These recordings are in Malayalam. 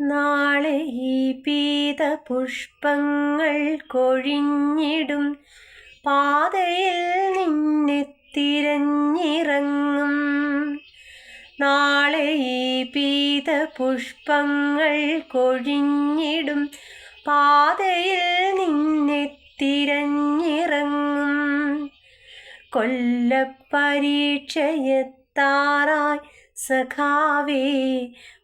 നാളെ ഈ പീത പുഷ്പങ്ങൾ കൊഴിഞ്ഞിടും. പാതയിൽ നിന്നെ തിരഞ്ഞിറങ്ങും. നാളെ ഈ പീത പുഷ്പങ്ങൾ കൊഴിഞ്ഞിടും. പാതയിൽ നിന്നെ തിരഞ്ഞിറങ്ങും. കൊല്ലപ്പരീക്ഷയെത്താറായി സഖാവേ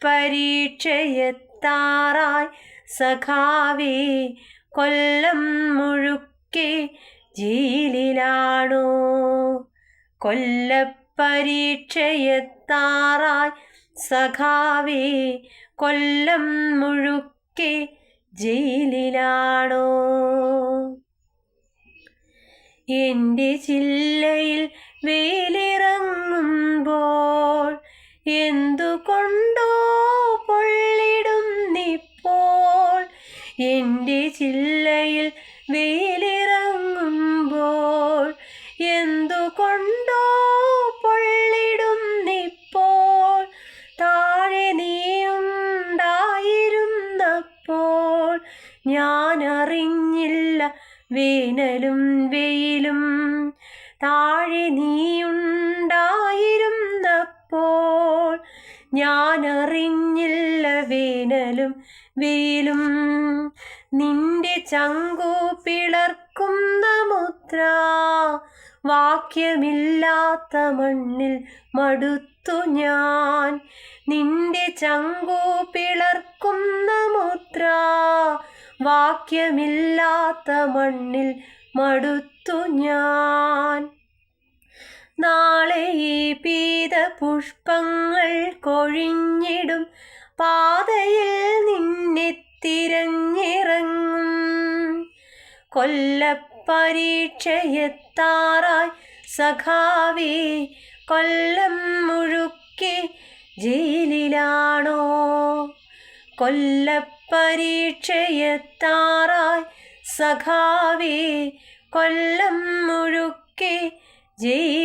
കൊല്ലപ്പരീക്ഷയെത്താറായി സഖാവേ കൊല്ലം മുഴുക്കെ ജയിലിലാണോ? കൊല്ലപ്പരീക്ഷയെത്താറായി സഖാവേ കൊല്ലം മുഴുക്കെ ജയിലിലാണോ? എന്റെ ജില്ലയിൽ വെയിലിറങ്ങുമ്പോൾ എന്റെ ജില്ലയിൽ വെയിലിറങ്ങുമ്പോൾ എന്തുകൊണ്ടോ പൊള്ളിടുന്നിപ്പോൾ? താഴെ നീയുണ്ടായിരുന്നപ്പോൾ ഞാനറിഞ്ഞില്ല വേനലും വെയിലും. താഴെ നീയുണ്ടായിരുന്നപ്പോൾ ഞാനറിഞ്ഞില്ല വേനലും വെയിലും. നിന്റെ ചങ്കു പിളർക്കുന്ന മുദ്ര വാക്യമില്ലാത്ത മണ്ണിൽ മടുത്തു ഞാൻ. നിന്റെ ചങ്കു പിളർക്കുന്ന മുദ്ര വാക്യമില്ലാത്ത മണ്ണിൽ മടുത്തു ഞാൻ. നാളെ ഈ പീത പുഷ്പങ്ങൾ കൊഴിഞ്ഞിടും പാതയിൽ കൊല്ലപ്പരീക്ഷയെത്താറായി സഖാവി കൊല്ലം മുഴുക്കി ജയിലിലാണോ? കൊല്ലപ്പരീക്ഷയെത്താറായി സഖാവി കൊല്ലം മുഴുക്കി ജയിലിലാണോ?